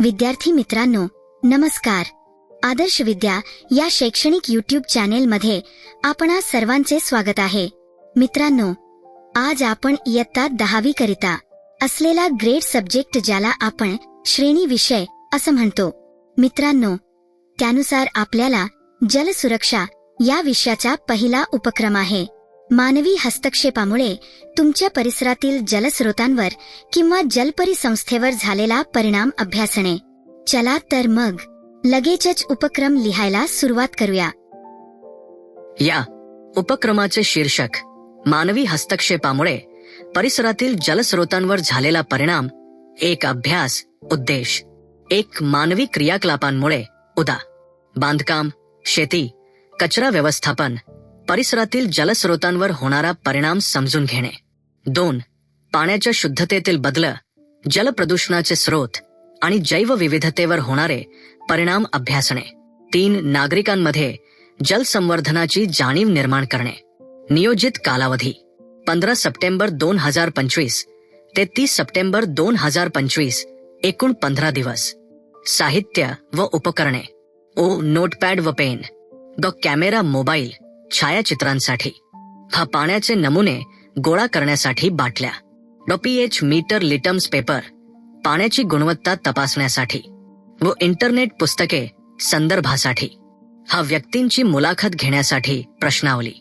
विद्यार्थी मित्रांनो नमस्कार. आदर्श विद्या या शैक्षणिक युट्यूब चॅनेल मध्ये आपणा सर्वांचे स्वागत आहे. मित्रांनो आज आपण इयत्ता दहावी करिता असलेला ग्रेड सब्जेक्ट ज्याला आपण श्रेणी विषय असं म्हणतो. मित्रांनो त्यानुसार आपल्याला जलसुरक्षा या विषयाचा पहिला उपक्रम आहे. मानवी हस्तक्षेपामुळे तुमच्या परिसरातील जलस्रोतांवर किंवा जलपरिसंस्थेवर झालेला परिणाम अभ्यासणे. चला तर मग लगेचच उपक्रम लिहायला सुरुवात करूया. या उपक्रमाचे शीर्षक मानवी हस्तक्षेपामुळे परिसरातील जलस्रोतांवर झालेला परिणाम एक अभ्यास उद्देश एक मानवी क्रियाकलापांमुळे उदा बांधकाम शेती कचरा व्यवस्थापन परिसरातील जलस्रोतांवर होणारा परिणाम समजून घेणे. दोन पाण्याच्या शुद्धतेतील बदल जलप्रदूषणाचे स्रोत आणि जैवविविधतेवर होणारे परिणाम अभ्यासणे. तीन नागरिकांमध्ये जलसंवर्धनाची जाणीव निर्माण करणे. नियोजित कालावधी पंधरा सप्टेंबर दोन हजार पंचवीस ते तीस सप्टेंबर दोन हजार पंचवीस एकूण पंधरा दिवस. साहित्य व उपकरणे. ओ नोटपॅड व पेन. द कॅमेरा मोबाईल. छायाचित्रांसाठी. हा पाण्याचे नमुने गोळा करण्यासाठी बाटल्या. ड मीटर लिटम्स पेपर. पाण्याची गुणवत्ता तपासण्यासाठी. व इंटरनेट पुस्तके संदर्भासाठी. हा व्यक्तींची मुलाखत घेण्यासाठी प्रश्नावली.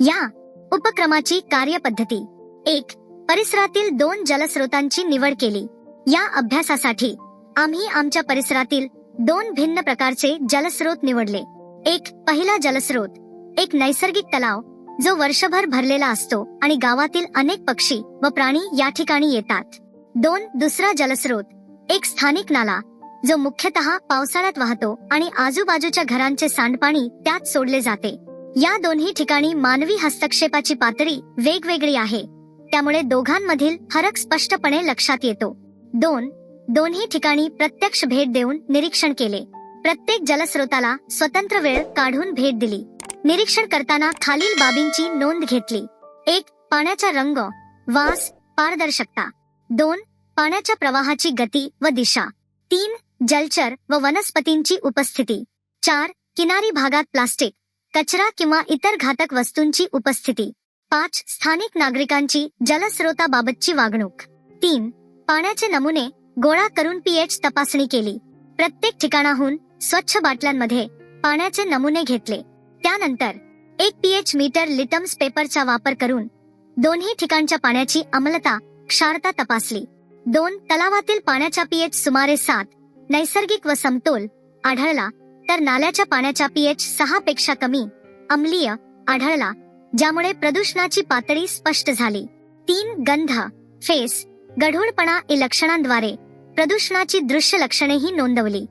या उपक्रमाची कार्यपद्धती. एक परिसरातील दोन जलस्रोतांची निवड केली. या अभ्यासासाठी आम्ही आमच्या परिसरातील दोन भिन्न प्रकारचे जलस्रोत निवडले. एक पहिला जलस्रोत एक नैसर्गिक तलाव जो वर्षभर भरलेला असतो आणि गावातील अनेक पक्षी व प्राणी या ठिकाणी येतात. दोन दुसरा जलस्रोत एक स्थानिक नाला जो मुख्यतः पावसाळ्यात वाहतो आणि आजूबाजूच्या घरांचे सांडपाणी त्यात सोडले जाते. या दोन्ही ठिकाणी मानवी हस्तक्षेपाची पातळी वेगवेगळी आहे. त्यामुळे दोघांमधील फरक स्पष्टपणे लक्षात येतो. दोन दोन्ही ठिकाणी प्रत्यक्ष भेट देऊन निरीक्षण केले. प्रत्येक जलस्रोताला स्वतंत्र वेळ काढून भेट दिली. निरीक्षण करताना खालील बाबींची नोंद घेतली. एक पाण्याचा रंग. वास पारदर्शकता. दोन पाण्याच्या प्रवाहाची गती व दिशा. तीन जलचर व वनस्पतींची उपस्थिती. चार किनारी भागात प्लास्टिक कचरा किंवा इतर घातक वस्तूंची उपस्थिती. पाच स्थानिक नागरिकांची जलस्रोताबाबतची वागणूक. तीन पाण्याचे नमुने गोळा करून पीएच तपासणी केली. प्रत्येक ठिकाणाहून स्वच्छ बाटल्यांमध्ये पाण्याचे नमुने घेतले. त्यानंतर एक पीएच मीटर लिटम्स पेपरचा वापर करून दोन्ही ठिकाणच्या पाण्याची अमलता क्षारता तपासली. दोन तलावातील पाण्याचा पीएच सुमारे सात नैसर्गिक व समतोल आढळला तर नाल्याच्या पाण्याचा पीएच सहा पेक्षा कमी अम्लीय आढळला ज्यामुळे प्रदूषणाची पातळी स्पष्ट झाली. तीन गंध फेस गढूळपणा लक्षणांद्वारे प्रदूषणाची दृश्य लक्षणेही नोंदवली.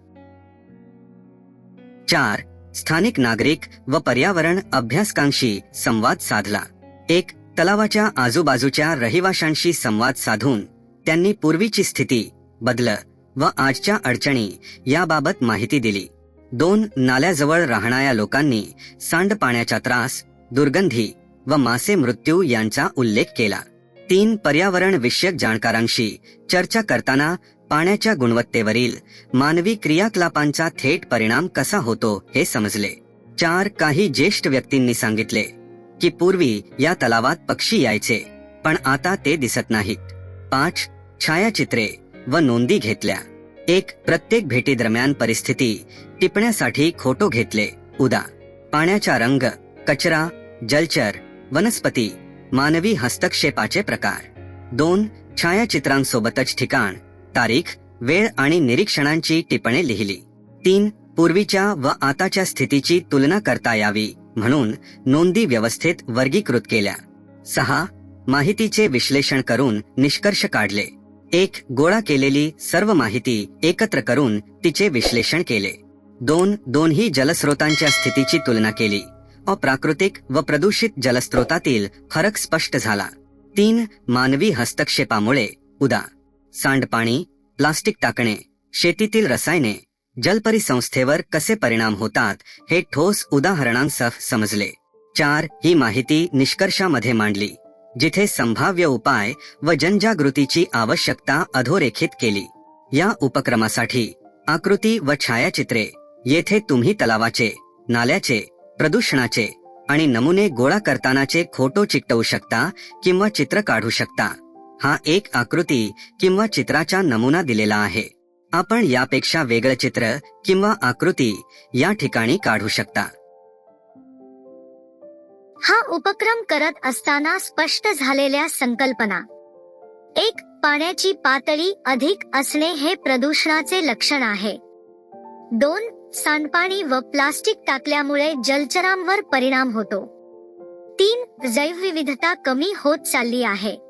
चार. स्थानिक नागरिक व पर्यावरण अभ्यासकांशी संवाद साधला. एक. तलावाच्या आजूबाजूच्या रहिवाशांशी संवाद साधून त्यांनी पूर्वीची स्थिती बदल व आजच्या अडचणी याबाबत माहिती दिली. दोन. नाल्याजवळ राहणाऱ्या लोकांनी सांडपाण्याचा त्रास दुर्गंधी व मासे मृत्यू यांचा उल्लेख केला. तीन. पर्यावरण विषयक जाणकारांशी चर्चा करताना पाण्याच्या गुणवत्तेवरील मानवी क्रियाकलापांचा थेट परिणाम कसा होतो हे समजले. चार काही ज्येष्ठ व्यक्तींनी सांगितले की पूर्वी या तलावात पक्षी यायचे पण आता ते दिसत नाहीत. पाच छायाचित्रे व नोंदी घेतल्या. एक प्रत्येक भेटी दरम्यान परिस्थिती टिपण्यासाठी खोटो घेतले. उदा पाण्याचा रंग कचरा जलचर वनस्पती मानवी हस्तक्षेपाचे प्रकार. दोन छायाचित्रांसोबतच ठिकाण. तारीख वेळ आणि निरीक्षणांची टिपणे लिहिली. तीन पूर्वीच्या व आताच्या स्थितीची तुलना करता यावी म्हणून नोंदी व्यवस्थेत वर्गीकृत केल्या. सहा माहितीचे विश्लेषण करून निष्कर्ष काढले. एक गोळा केलेली सर्व माहिती एकत्र करून तिचे विश्लेषण केले. दोन दोन्ही जलस्रोतांच्या स्थितीची तुलना केली. अप्राकृतिक व प्रदूषित जलस्रोतातील फरक स्पष्ट झाला. तीन मानवी हस्तक्षेपामुळे उदा. सांडपाणी प्लास्टिक टाकणे शेतीतील रसायने जलपरी संस्थेवर कसे परिणाम होतात हे ठोस उदाहरणांसह समजले. चार ही माहिती निष्कर्षामध्ये मांडली जिथे संभाव्य उपाय व जनजागृतीची आवश्यकता अधोरेखित केली. या उपक्रमासाठी आकृती व छायाचित्रे येथे तुम्ही तलावाचे नाल्याचे प्रदूषणाचे आणि नमुने गोळा करतानाचे खोटो चिकटवू शकता किंवा चित्र काढू शकता. हा एक आकृती किंवा चित्राचा नमुना दिलेला आहे. आपण यापेक्षा वेगळं चित्र किंवा आकृती या ठिकाणी काढू शकता. हा उपक्रम करत असताना स्पष्ट झालेल्या संकल्पना. एक पाण्याची पातळी अधिक असणे हे प्रदूषणाचे लक्षण आहे. दोन सांडपाणी व प्लास्टिक टाकल्यामुळे जलचरांवर परिणाम होतो. तीन जैवविविधता कमी होत चालली आहे.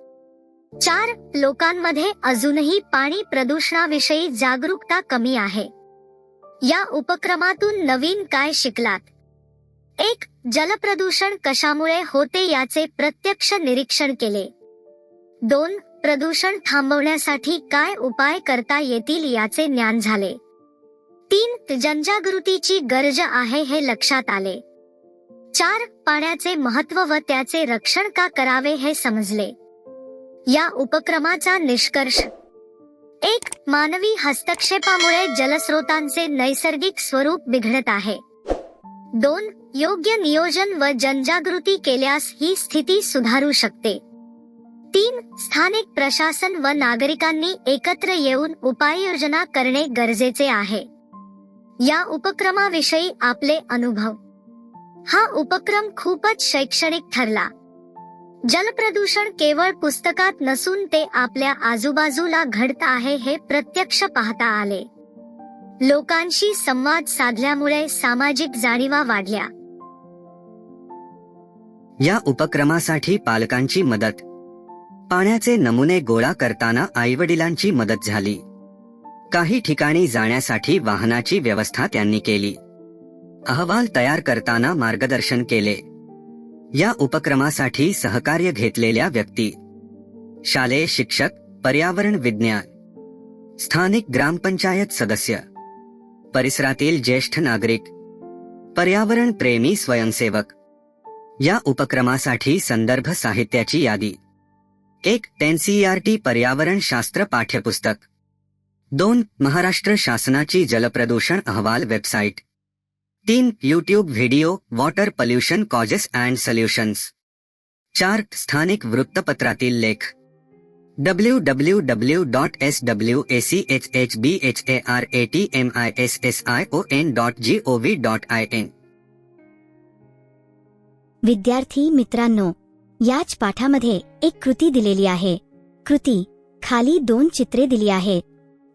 चार लोकांमध्ये अजूनही पाणी प्रदूषणाविषयी जागरूकता कमी आहे. या उपक्रमातून नवीन काय शिकलात? एक जलप्रदूषण कशामुळे होते याचे प्रत्यक्ष निरीक्षण केले. दोन प्रदूषण थांबवण्यासाठी काय उपाय करता येतील याचे ज्ञान झाले. तीन जनजागृतीची गरज आहे हे लक्षात आले. चार पाण्याचे महत्त्व व त्याचे रक्षण का करावे हे समजले. या उपक्रमाचा निष्कर्ष. एक मानवी हस्तक्षेपामुळे जलस्रोतांचे नैसर्गिक स्वरूप बिघडत आहे. दोन योग्य नियोजन व जनजागृती केल्यास ही स्थिती सुधारू शकते. तीन स्थानिक प्रशासन व नागरिकांनी एकत्र येऊन उपाययोजना करणे गरजेचे आहे. या उपक्रमाविषयी आपले अनुभव. हा उपक्रम खूपच शैक्षणिक ठरला. जलप्रदूषण केवळ पुस्तकात नसून ते आपल्या आजूबाजूला घडत आहे हे प्रत्यक्ष पाहता आले. लोकांशी संवाद साधल्यामुळे सामाजिक जाणीवा वाढल्या. या उपक्रमासाठी पालकांची मदत. पाण्याचे नमुने गोळा करताना आईवडिलांची मदत झाली. काही ठिकाणी जाण्यासाठी वाहनाची व्यवस्था त्यांनी केली. अहवाल तयार करताना मार्गदर्शन केले. या उपक्रमासाठी सहकार्य घेतलेल्या व्यक्ती. शालेय शिक्षक पर्यावरण विज्ञान. स्थानिक ग्रामपंचायत सदस्य. परिसरातील ज्येष्ठ नागरिक. पर्यावरण प्रेमी स्वयंसेवक. या उपक्रमासाठी संदर्भ साहित्याची यादी. एक एनसीईआरटी पर्यावरण शास्त्र पाठ्यपुस्तक. दोन महाराष्ट्र शासनाची जलप्रदूषण अहवाल वेबसाईट. तीन YouTube video water pollution causes and solutions चार स्थानिक वृत्तपत्रातील लेख. W W W dot S W A C H H B H A R A T M I S S I O N dot G O V dot I N विद्यार्थी मित्रांनो याच पाठामध्ये एक कृती दिलेली आहे. कृती खाली दोन चित्रे दिली आहेत.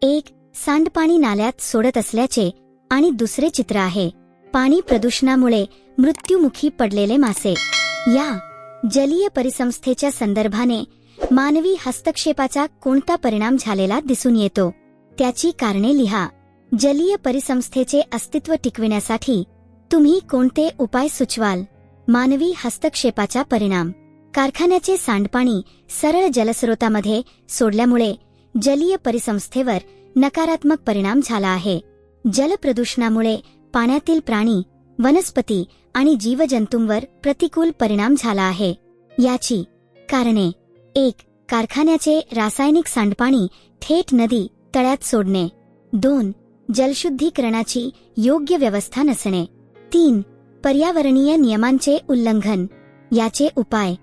एक सांडपाणी नाल्यात सोडत असल्याचे आणि दुसरे चित्र आहे. पाणी प्रदूषणामुळे मृत्युमुखी पडलेले मासे. या जलीय परिसंस्थेच्या संदर्भाने मानवी हस्तक्षेपाचा कोणता परिणाम झालेला दिसून येतो? त्याची कारणे लिहा. जलीय परिसंस्थेचे अस्तित्व टिकविण्यासाठी तुम्ही कोणते उपाय सुचवाल? मानवी हस्तक्षेपाचा परिणाम. कारखान्याचे सांडपाणी सरळ जलस्रोतामध्ये सोडल्यामुळे जलीय परिसंस्थेवर नकारात्मक परिणाम झाला आहे. जलप्रदूषणामुळे पाण्यातील प्राणी वनस्पती आणि जीवजंतूंवर प्रतिकूल परिणाम झाला आहे. याची कारणे एक कारखान्याचे रासायनिक सांडपाणी थेट नदी तळ्यात सोडणे. दोन जलशुद्धीकरणाची योग्य व्यवस्था नसणे. तीन पर्यावरणीय नियमांचे उल्लंघन. याचे उपाय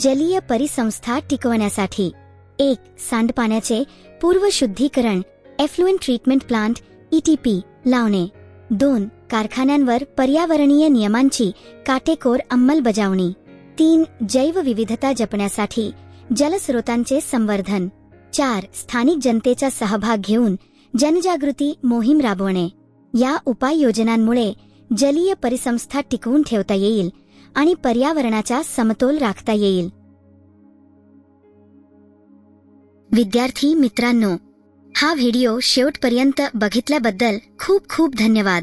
जलीय परिसंस्था टिकवण्यासाठी. एक सांडपाण्याचे पूर्वशुद्धीकरण एफ्लुएंट ट्रीटमेंट प्लांट ईटीपी लावणे. दोन कारखान्यांवर पर्यावरणीय नियमांची काटेकोर अंमलबजावणी. तीन जैवविविधता जपण्यासाठी जलस्रोतांचे संवर्धन. चार स्थानिक जनतेचा सहभाग घेऊन जनजागृती मोहीम राबवणे. या उपाययोजनांमुळे जलीय परिसंस्था टिकवून ठेवता येईल आणि पर्यावरणाचा समतोल राखता येईल. विद्यार्थी मित्रांनो हा व्हिडिओ शेवटपर्यंत बघितल्याबद्दल खूप खूप धन्यवाद.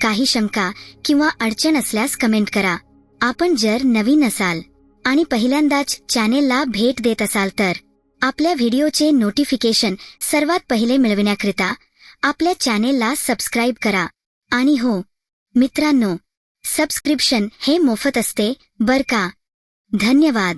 काही शंका किंवा अडचण असल्यास कमेंट करा. आपण जर नवीन असाल आणि पहिल्यांदाच चॅनेलला भेट देत असाल तर आपल्या व्हिडिओचे नोटिफिकेशन सर्वात पहिले मिळविण्याकरिता आपल्या चॅनेलला सबस्क्राईब करा. आणि हो मित्रांनो सबस्क्रिप्शन हे मोफत असते बर का? धन्यवाद.